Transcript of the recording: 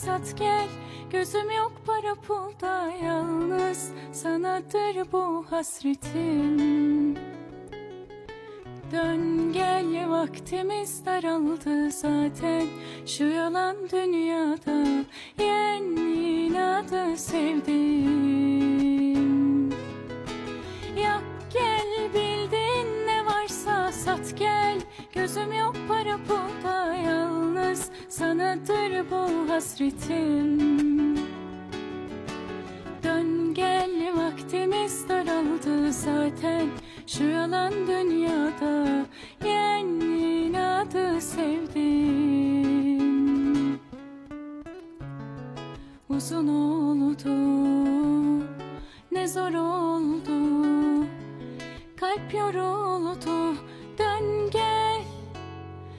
fırsat gel. Gözüm yok para pulda yalnız. Sanadır bu hasretim. Dön gel vaktimiz daraldı zaten. Şu yalan dünyada yen inadı sevdim. Yak gel bildin ne varsa sat gel. Gözüm yok para pulda Sanadır bu hasretim. Dön gel vaktimiz daraldı zaten. Şu yalan dünyada yen inadı sevdim. Uzun oldu ne zor oldu. Kalp yoruldu